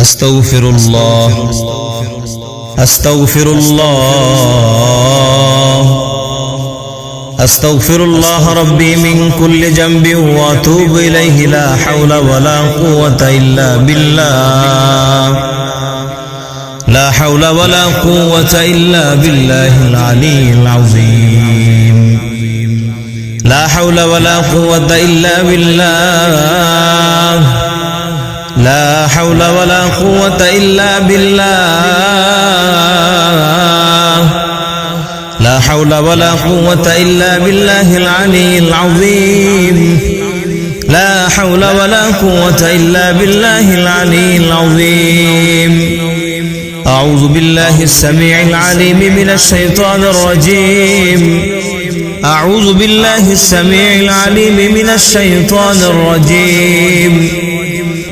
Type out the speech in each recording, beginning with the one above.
أستغفر الله. أستغفر الله. أستغفر الله ربي من كل جنب وأتوب إليه. لا حول ولا قوة إلا بالله. لا حول ولا قوة إلا بالله العلي العظيم. لا حول ولا قوة إلا بالله. لا حول ولا قوة إلا بالله. لا حول ولا قوة إلا بالله العلي العظيم. لا حول ولا قوة إلا بالله العلي العظيم. أعوذ بالله السميع العليم من الشيطان الرجيم. أعوذ بالله السميع العليم من الشيطان الرجيم.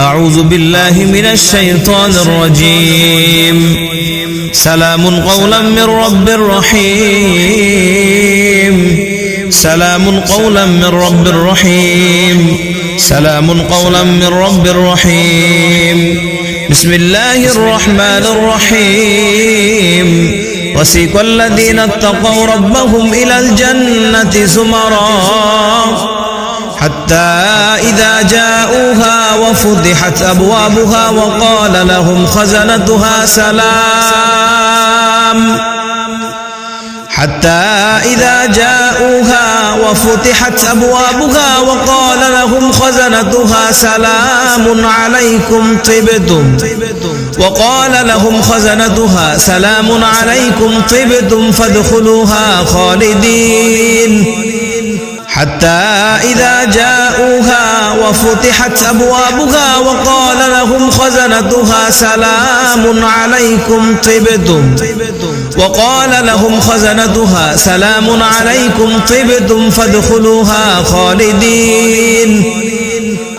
أعوذ بالله من الشيطان الرجيم. سلام قولا من رب رحيم. سلام قولا من رب رحيم. سلام قولا من رب رحيم. بسم الله الرحمن الرحيم. وسيق الذين اتقوا ربهم إلى الجنة زمرا. حتى إذا جاءوها وفتحت أبوابها وقال لهم خزنتها سلام. حتى إذا جاءوها وفتحت أبوابها وقال لهم خزنتها سلام عليكم طبتم. وقال لهم خزنتها سلام عليكم طبتم فادخلوها خالدين. حتى إذا جاءوها وفتحت أبوابها وقال لهم خزنتها سلام عليكم طبتم. وقال لهم خزنتها سلام عليكم طبتم فادخلوها خالدين.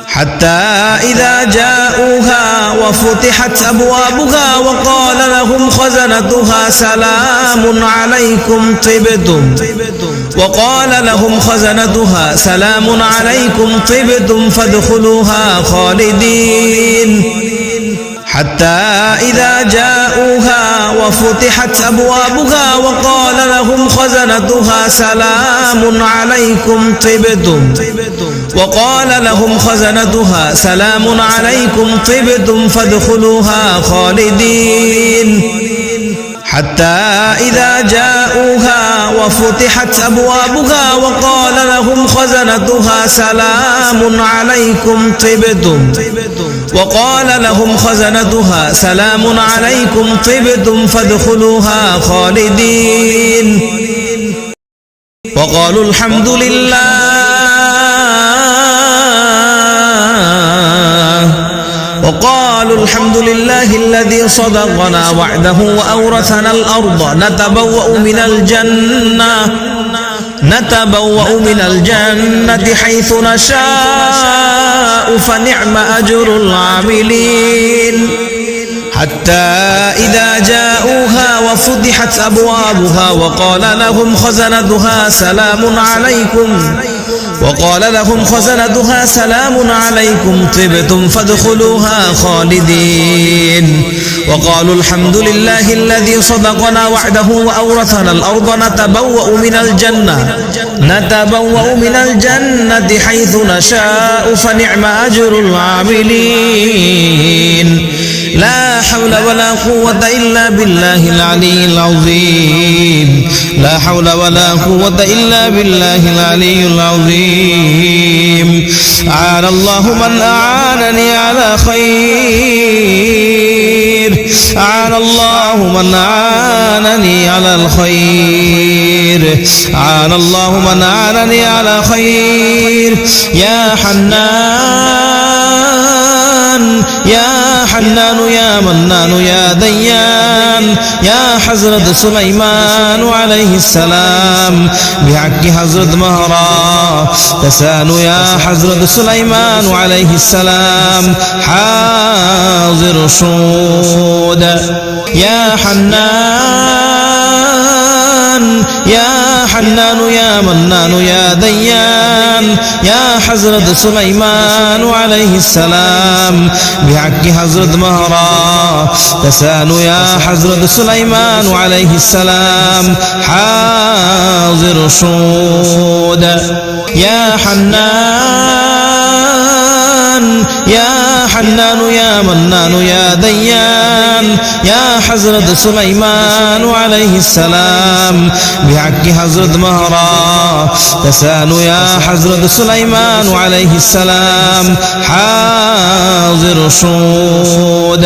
حتى إذا جاءوها وفتحت أبوابها وقال لهم خزنتها سلام عليكم طبتم. وقال لهم خزنتها سلام عليكم طبتم فادخلوها خالدين. حتى إذا جاءوها وفتحت أبوابها وقال لهم خزنتها سلام عليكم طبتم. وقال لهم خزنتها سلام عليكم طبتم فادخلوها خالدين. حتى إذا جاءوها وفتحت أبوابها وقال لهم خزنتها سلام عليكم طبتم وقال لهم خزنتها سلام عليكم طبتم فادخلوها خالدين وقالوا الحمد لله وقالوا الحمد لله الذي صدقنا وعده وأورثنا الأرض. نتبوأ من الجنة. نتبوأ من الجنة حيث نشاء فنعم أجر العاملين. حتى إذا جاءوها وفتحت أبوابها وقال لهم خزنتها سلام عليكم. وقال لهم خزنتها سلام عليكم طبتم فادخلوها خالدين. وقالوا الحمد لله الذي صدقنا وعده وأورثنا الأرض نتبوأ من الجنة نتبوأ من الجنة حيث نشاء فنعم أجر العاملين. لا حول ولا قوة إلا بالله العلي العظيم. لا حول ولا قوة إلا بالله العلي العظيم. أعان الله من أعانني على خير. أعان الله من أعانني على الخير. أعان الله من أعانني على خير. يا حنان يا حنان يا منان يا ديان يا حضرة سليمان عليه السلام. بحق حضرة مهرا تسان يا حضرة سليمان عليه السلام. حاضر شود يا حنان يا حنان يا منان يا ديان يا حضرة سليمان عليه السلام بحق حضرة مهرا تسان يا حضرة سليمان عليه السلام حاضر شود يا حنان يا حنان يا منان يا ديان يا حضرة سليمان عليه السلام. بحق حضرة مهرا تسان يا حضرة سليمان عليه السلام. حاضر شود.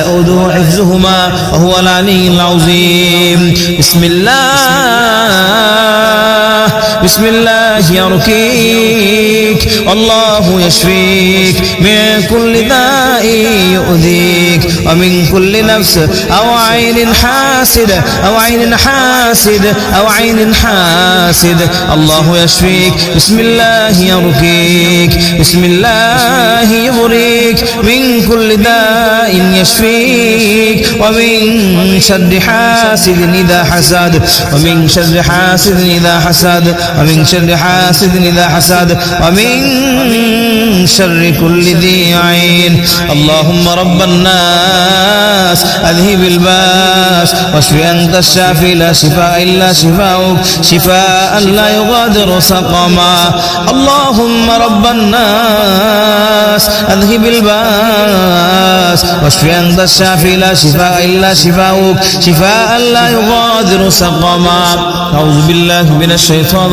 يؤوده حفظهما وهو العلي العظيم. بسم الله. بسم الله يركيك الله يشفيك من كل داء يؤذيك ومن كل نفس أو عين حاسد أو عين حاسد أو عين حاسد الله يشفيك بسم الله يركيك بسم الله يبريك من كل داء يشفيك ومن شر حاسد إذا حسد ومن شر حاسد إذا حسد ومن شر حاسد إذا حسد ومن شر كل ذي عين. اللهم رب الناس أذهب الباس واشف أنت الشافي لا شفاء إلا شفاؤك. شفاء لا يغادر سقما. اللهم رب الناس أذهب الباس واشف أنت الشافي لا شفاء إلا شفاؤك. شفاء لا يغادر سقما. أعوذ بالله من الشيطان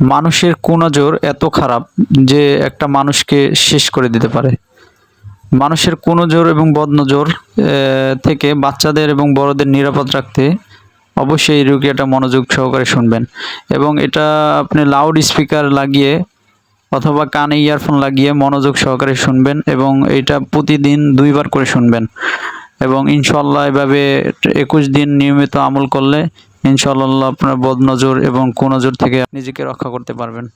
মানুষের কুনজর এত খারাপ যে একটা মানুষকে শেষ করে দিতে পারে। মানুষের কুনজর এবং বদনজর থেকে বাচ্চাদের এবং বড়দের নিরাপদ রাখতে অবশ্যই এই রুকিয়াটা মনোযোগ সহকারে শুনবেন। এবং এটা আপনি লাউড স্পিকার লাগিয়ে অথবা কানে ইয়ারফোন লাগিয়ে মনোযোগ সহকারে শুনবেন এবং এটা প্রতিদিন দুইবার করে শুনবেন। এবং ইনশাল্লাহ এভাবে একুশ দিন নিয়মিত আমল করলে ইনশাল্লাহ আপনার বদনজর এবং কুনজর থেকে নিজেকে রক্ষা করতে পারবেন।